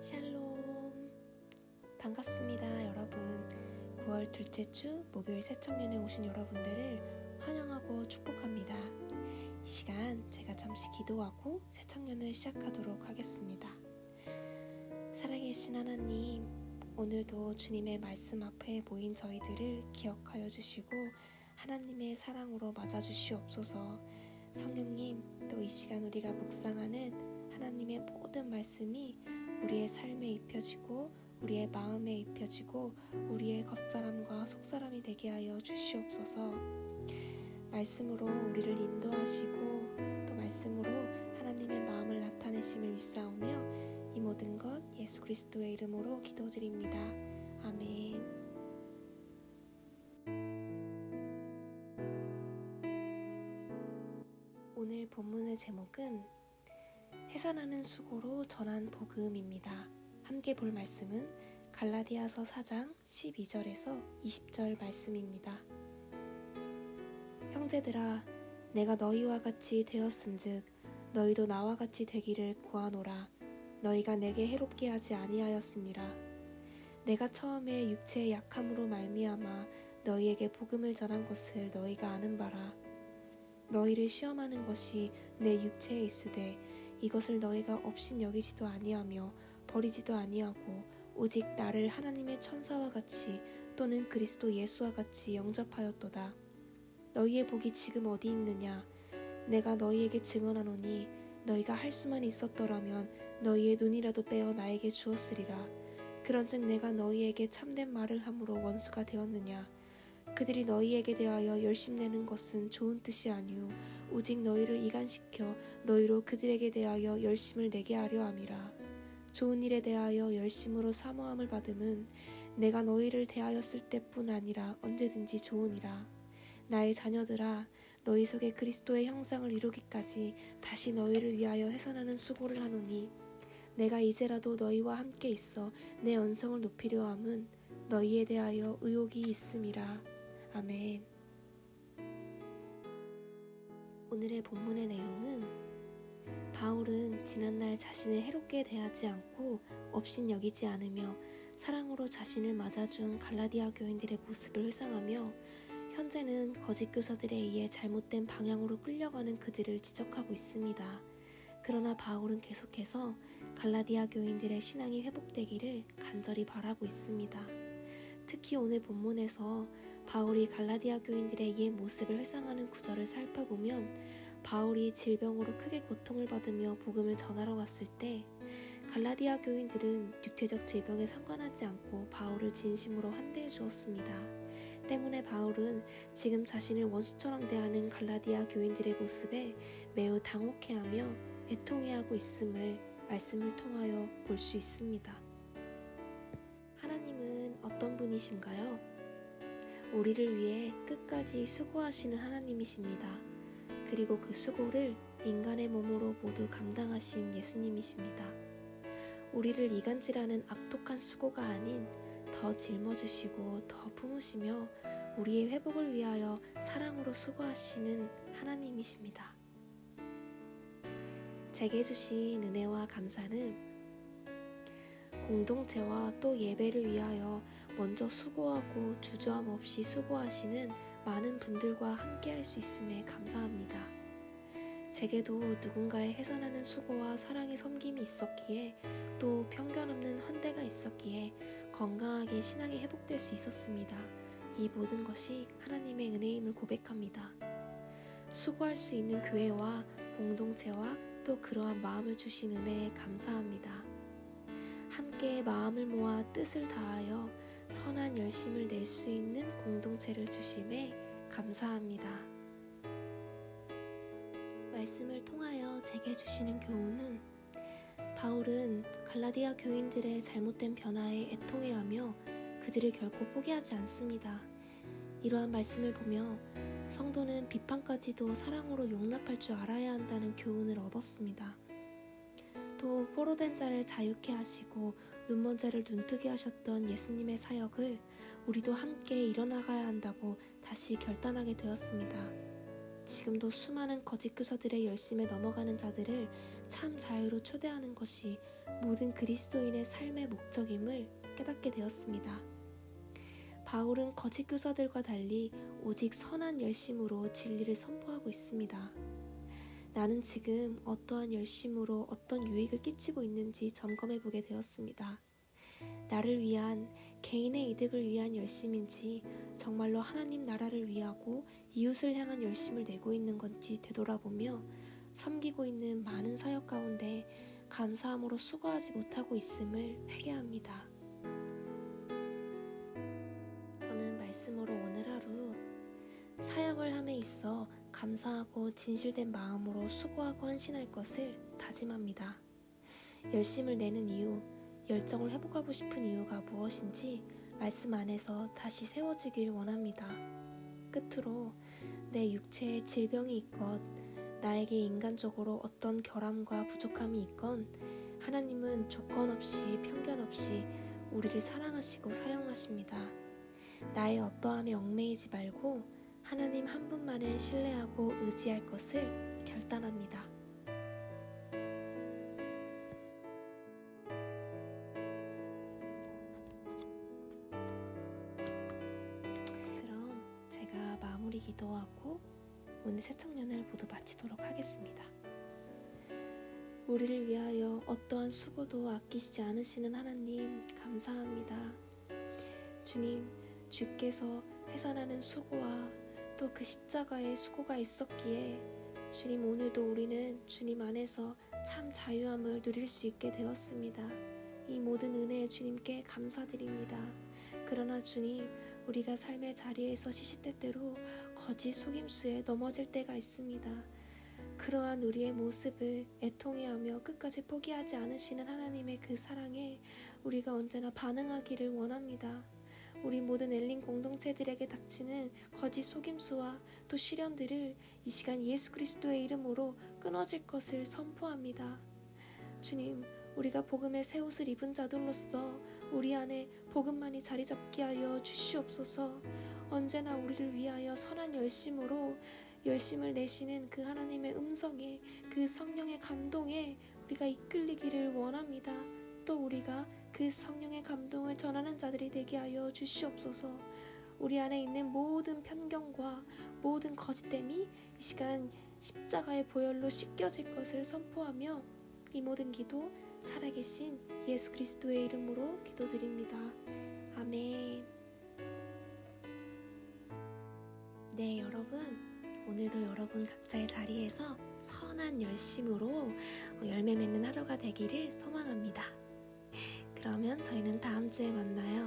샬롬. 반갑습니다 여러분. 9월 둘째 주 목요일 새청년에 오신 여러분들을 환영하고 축복합니다. 이 시간 제가 잠시 기도하고 새청년을 시작하도록 하겠습니다. 살아계신 하나님 오늘도 주님의 말씀 앞에 모인 저희들을 기억하여 주시고 하나님의 사랑으로 맞아주시옵소서. 성령님 또 이 시간 우리가 묵상하는 하나님의 모든 말씀이 우리의 삶에 입혀지고 우리의 마음에 입혀지고 우리의 겉사람과 속사람이 되게 하여 주시옵소서. 말씀으로 우리를 인도하시고 또 말씀으로 하나님의 마음을 나타내심을 믿사오며 이 모든 것 예수 그리스도의 이름으로 기도드립니다. 아멘. 오늘 본문의 제목은 해산하는 수고로 전한 복음입니다. 함께 볼 말씀은 갈라디아서 4장 12절에서 20절 말씀입니다. 형제들아 내가 너희와 같이 되었은즉 너희도 나와 같이 되기를 구하노라 너희가 내게 해롭게 하지 아니하였으니라 내가 처음에 육체의 약함으로 말미암아 너희에게 복음을 전한 것을 너희가 아는 바라 너희를 시험하는 것이 내 육체에 있으되 이것을 너희가 없인 여기지도 아니하며 버리지도 아니하고 오직 나를 하나님의 천사와 같이 또는 그리스도 예수와 같이 영접하였도다. 너희의 복이 지금 어디 있느냐? 내가 너희에게 증언하노니 너희가 할 수만 있었더라면 너희의 눈이라도 빼어 나에게 주었으리라. 그런즉 내가 너희에게 참된 말을 함으로 원수가 되었느냐? 그들이 너희에게 대하여 열심내는 것은 좋은 뜻이 아니오. 오직 너희를 이간시켜 너희로 그들에게 대하여 열심을 내게 하려 함이라. 좋은 일에 대하여 열심으로 사모함을 받음은 내가 너희를 대하였을 때뿐 아니라 언제든지 좋으니라. 나의 자녀들아 너희 속에 그리스도의 형상을 이루기까지 다시 너희를 위하여 해산하는 수고를 하노니 내가 이제라도 너희와 함께 있어 내 언성을 높이려 함은 너희에 대하여 의욕이 있음이라 아멘. 오늘의 본문의 내용은 바울은 지난날 자신을 해롭게 대하지 않고 업신 여기지 않으며 사랑으로 자신을 맞아준 갈라디아 교인들의 모습을 회상하며 현재는 거짓 교사들에 의해 잘못된 방향으로 끌려가는 그들을 지적하고 있습니다. 그러나 바울은 계속해서 갈라디아 교인들의 신앙이 회복되기를 간절히 바라고 있습니다. 특히 오늘 본문에서 바울이 갈라디아 교인들의 옛 모습을 회상하는 구절을 살펴보면 바울이 질병으로 크게 고통을 받으며 복음을 전하러 왔을 때 갈라디아 교인들은 육체적 질병에 상관하지 않고 바울을 진심으로 환대해 주었습니다. 때문에 바울은 지금 자신을 원수처럼 대하는 갈라디아 교인들의 모습에 매우 당혹해하며 애통해하고 있음을 말씀을 통하여 볼 수 있습니다. 어떤 분이신가요? 우리를 위해 끝까지 수고하시는 하나님이십니다. 그리고 그 수고를 인간의 몸으로 모두 감당하신 예수님이십니다. 우리를 이간질하는 악독한 수고가 아닌 더 짊어지시고 더 품으시며 우리의 회복을 위하여 사랑으로 수고하시는 하나님이십니다. 제게 주신 은혜와 감사는 공동체와 또 예배를 위하여 먼저 수고하고 주저함 없이 수고하시는 많은 분들과 함께 할 수 있음에 감사합니다. 제게도 누군가의 해산하는 수고와 사랑의 섬김이 있었기에 또 편견 없는 환대가 있었기에 건강하게 신앙이 회복될 수 있었습니다. 이 모든 것이 하나님의 은혜임을 고백합니다. 수고할 수 있는 교회와 공동체와 또 그러한 마음을 주신 은혜에 감사합니다. 함께 마음을 모아 뜻을 다하여 선한 열심을 낼 수 있는 공동체를 주심에 감사합니다. 말씀을 통하여 제게 주시는 교훈은 바울은 갈라디아 교인들의 잘못된 변화에 애통해하며 그들을 결코 포기하지 않습니다. 이러한 말씀을 보며 성도는 비판까지도 사랑으로 용납할 줄 알아야 한다는 교훈을 얻었습니다. 또 포로된 자를 자유케 하시고 눈먼 자를 눈뜨게 하셨던 예수님의 사역을 우리도 함께 일어나가야 한다고 다시 결단하게 되었습니다. 지금도 수많은 거짓 교사들의 열심에 넘어가는 자들을 참 자유로 초대하는 것이 모든 그리스도인의 삶의 목적임을 깨닫게 되었습니다. 바울은 거짓 교사들과 달리 오직 선한 열심으로 진리를 선포하고 있습니다. 나는 지금 어떠한 열심으로 어떤 유익을 끼치고 있는지 점검해 보게 되었습니다. 나를 위한 개인의 이득을 위한 열심인지 정말로 하나님 나라를 위하고 이웃을 향한 열심을 내고 있는 건지 되돌아보며 섬기고 있는 많은 사역 가운데 감사함으로 수고하지 못하고 있음을 회개합니다. 저는 말씀으로 오늘 하루 사역을 함에 있어 감사하고 진실된 마음으로 수고하고 헌신할 것을 다짐합니다. 열심을 내는 이유, 열정을 회복하고 싶은 이유가 무엇인지 말씀 안에서 다시 세워지길 원합니다. 끝으로 내 육체에 질병이 있건 나에게 인간적으로 어떤 결함과 부족함이 있건 하나님은 조건 없이 편견 없이 우리를 사랑하시고 사용하십니다. 나의 어떠함에 얽매이지 말고 하나님 한 분만을 신뢰하고 의지할 것을 결단합니다. 그럼 제가 마무리 기도하고 오늘 새청년을 모두 마치도록 하겠습니다. 우리를 위하여 어떠한 수고도 아끼시지 않으시는 하나님 감사합니다. 주님, 주께서 해산하는 수고와 또 그 십자가의 수고가 있었기에 주님 오늘도 우리는 주님 안에서 참 자유함을 누릴 수 있게 되었습니다. 이 모든 은혜에 주님께 감사드립니다. 그러나 주님, 우리가 삶의 자리에서 시시때때로 거짓 속임수에 넘어질 때가 있습니다. 그러한 우리의 모습을 애통해하며 끝까지 포기하지 않으시는 하나님의 그 사랑에 우리가 언제나 반응하기를 원합니다. 우리 모든 엘린 공동체들에게 닥치는 거짓 속임수와 또 시련들을 이 시간 예수 그리스도의 이름으로 끊어질 것을 선포합니다. 주님, 우리가 복음의 새 옷을 입은 자들로서 우리 안에 복음만이 자리 잡게 하여 주시옵소서. 언제나 우리를 위하여 선한 열심으로 열심을 내시는 그 하나님의 음성에 그 성령의 감동에 우리가 이끌리기를 원합니다. 또 우리가 그 성령의 감동을 전하는 자들이 되게 하여 주시옵소서. 우리 안에 있는 모든 편견과 모든 거짓됨이 이 시간 십자가의 보혈로 씻겨질 것을 선포하며 이 모든 기도 살아계신 예수 그리스도의 이름으로 기도드립니다. 아멘. 네, 여러분. 오늘도 여러분 각자의 자리에서 선한 열심으로 열매 맺는 하루가 되기를 소망합니다. 그러면 저희는 다음 주에 만나요.